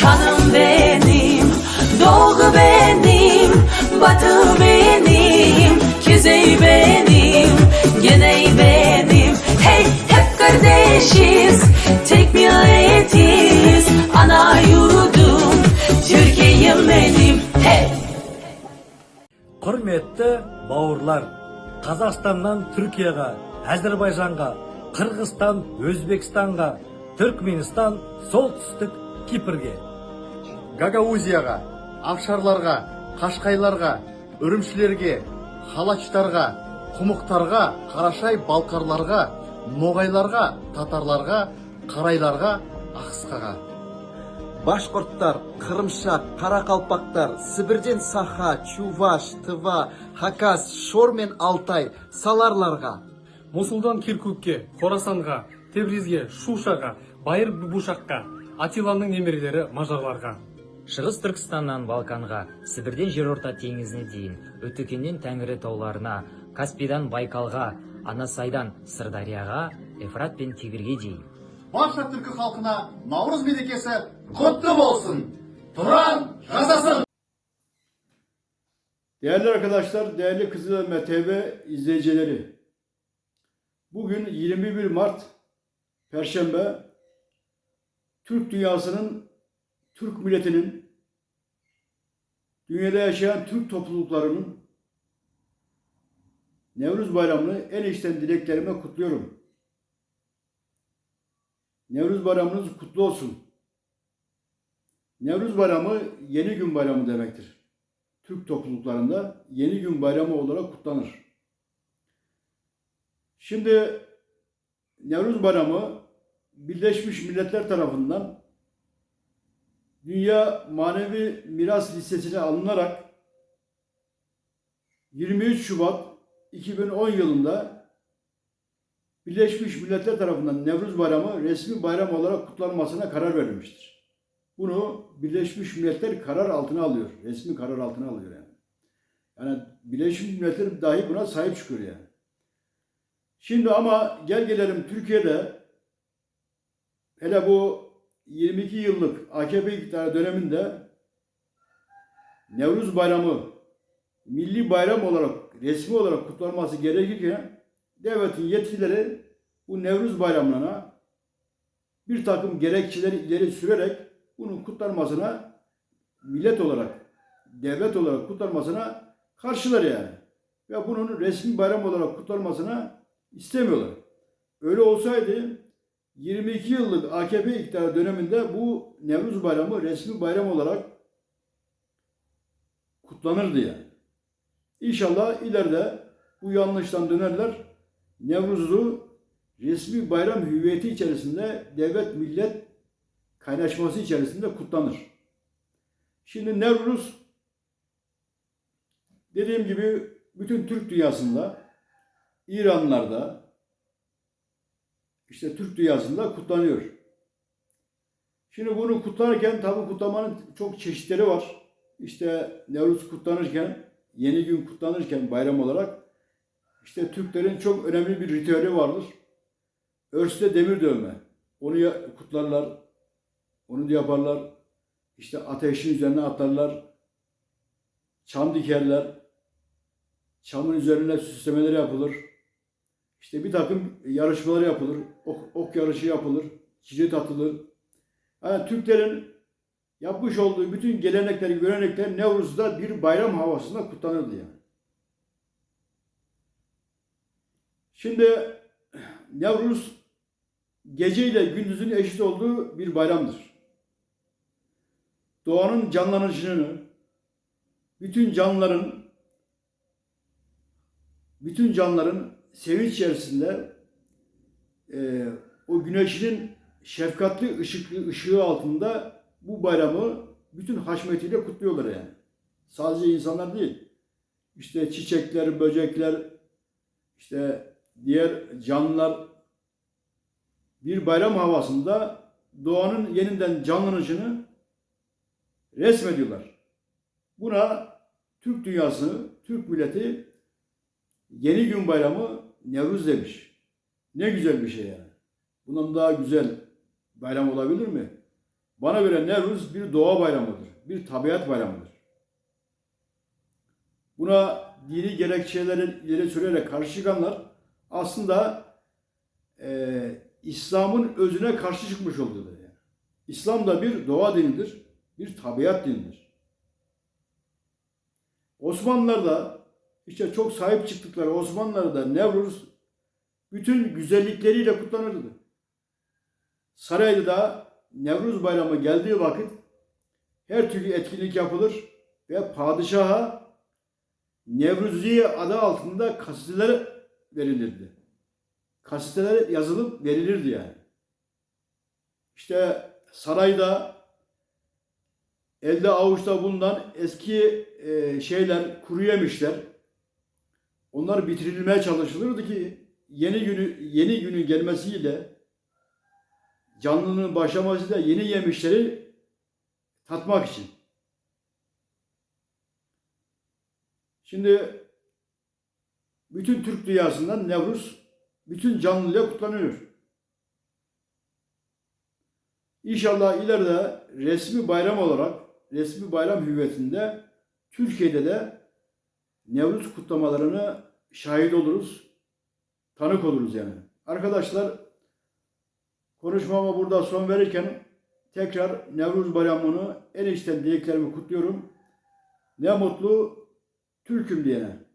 Canım benim, doğu benim, batı benim, kuzey benim, güney benim. Hey hep kardeşiz, tek milletiz, ana yurdum, Türkiye'm benim. Hey. құрметті бауырлар қазақстаннан түркияға әзірбайжанға қырғызстан өзбекстанға түркменстан солтүстік кипрге гагаузияға авшарларға қашқайларға үрімшілерге халачтарға құмықтарға қарашай балқарларға ноғайларға татарларға қарайларға ақысқаға башқұрттар қырымшақ қарақалпақтар сібірден саха чуваш тыва хакас шор мен алтай саларларға Мосулдан Киркукке, Хорасанға, Тебризге, Шушаға, Байыр Бушаққа, Атиланың немерелері мажарларға. Шығыс Түркістаннан Балканға, Сібірден жерорта теңізіне дейін, Өтекеннен Тәңірі тауларына, Каспийдан Байкалға, Анасайдан Сырдарияға, Ефрат пен Тигірге дейін. барша түркі халқына наурыз мерекесі құтты болсын тұран жасасын Değerli arkadaşlar, değerli Kızılelma TV izleyicileri. Bugün 21 Mart Perşembe Türk dünyasının, Türk milletinin, dünyada yaşayan Türk topluluklarının Nevruz Bayramı'nı en içten dileklerime kutluyorum. Nevruz Bayramınız kutlu olsun. Nevruz Bayramı yeni gün bayramı demektir. Türk topluluklarında yeni gün bayramı olarak kutlanır. Şimdi Nevruz Bayramı Birleşmiş Milletler tarafından Dünya Manevi Miras Listesi'ne alınarak 23 Şubat 2010 yılında Birleşmiş Milletler tarafından Nevruz Bayramı resmi bayram olarak kutlanmasına karar verilmiştir. Bunu Birleşmiş Milletler karar altına alıyor. Resmi karar altına alıyor yani. Yani Birleşmiş Milletler dahi buna sahip çıkıyor yani. Şimdi ama gel gelelim Türkiye'de hele bu 22 yıllık AKP iktidarı döneminde Nevruz Bayramı milli bayram olarak resmi olarak kutlanması gerekirken devletin yetkileri bu Nevruz Bayramlarına bir takım gerekçeleri ileri sürerek bunun kutlanmasına millet olarak, devlet olarak kutlanmasına karşılar yani. Ve bunun resmi bayram olarak kutlanmasına istemiyorlar. Öyle olsaydı 22 yıllık AKP iktidarı döneminde bu Nevruz Bayramı resmi bayram olarak kutlanırdı yani. İnşallah ileride bu yanlıştan dönerler. Nevruz'u resmi bayram hüviyeti içerisinde devlet millet kaynaşması içerisinde kutlanır. Şimdi Nevruz dediğim gibi bütün Türk dünyasında İranlarda işte Türk dünyasında kutlanıyor. Şimdi bunu kutlarken tabi kutlamanın çok çeşitleri var. İşte Nevruz kutlanırken, yeni gün kutlanırken bayram olarak işte Türklerin çok önemli bir ritüeli vardır. Örste demir dövme. Onu kutlarlar, onu da yaparlar. İşte ateşin üzerine atarlar. Çam dikerler. Çamın üzerine süslemeler yapılır. İşte bir takım yarışmalar yapılır. Ok, ok yarışı yapılır. Cirit atılır. Yani Türklerin yapmış olduğu bütün gelenekler, görenekler Nevruz'da bir bayram havasında kutlanırdı yani. Şimdi Nevruz gece ile gündüzün eşit olduğu bir bayramdır. Doğanın canlanışını, bütün canlıların bütün canlıların sevinç içerisinde e, o güneşin şefkatli ışıklı ışığı altında bu bayramı bütün haşmetiyle kutluyorlar yani. Sadece insanlar değil. İşte çiçekler, böcekler, işte diğer canlılar bir bayram havasında doğanın yeniden canlanışını resmediyorlar. Buna Türk dünyası, Türk milleti yeni gün bayramı Nevruz demiş. Ne güzel bir şey yani. Bundan daha güzel bayram olabilir mi? Bana göre Nevruz bir doğa bayramıdır, bir tabiat bayramıdır. Buna dini gerekçeleri ileri sürerek karşı çıkanlar aslında eee, İslam'ın özüne karşı çıkmış oldular. Yani. İslam da bir doğa dinidir, bir tabiat dinidir. Osmanlılar da işte çok sahip çıktıkları Osmanlılar da Nevruz bütün güzellikleriyle kutlanırdı. Saraylı'da Nevruz Bayramı geldiği vakit her türlü etkinlik yapılır ve padişaha Nevruziye adı altında kasiteler verilirdi. Kasiteler yazılıp verilirdi yani. İşte sarayda elde avuçta bulunan eski e, şeyler, kuru yemişler onlar bitirilmeye çalışılırdı ki yeni günü yeni günün gelmesiyle canlının başlamasıyla yeni yemişleri tatmak için. Şimdi bütün Türk dünyasından Nevruz bütün canlıyla kutlanıyor. İnşallah ileride resmi bayram olarak, resmi bayram hüviyetinde Türkiye'de de Nevruz kutlamalarını şahit oluruz, tanık oluruz yani. Arkadaşlar konuşmama burada son verirken tekrar Nevruz Bayramı'nı en içten dileklerimi kutluyorum. Ne mutlu Türk'üm diyene.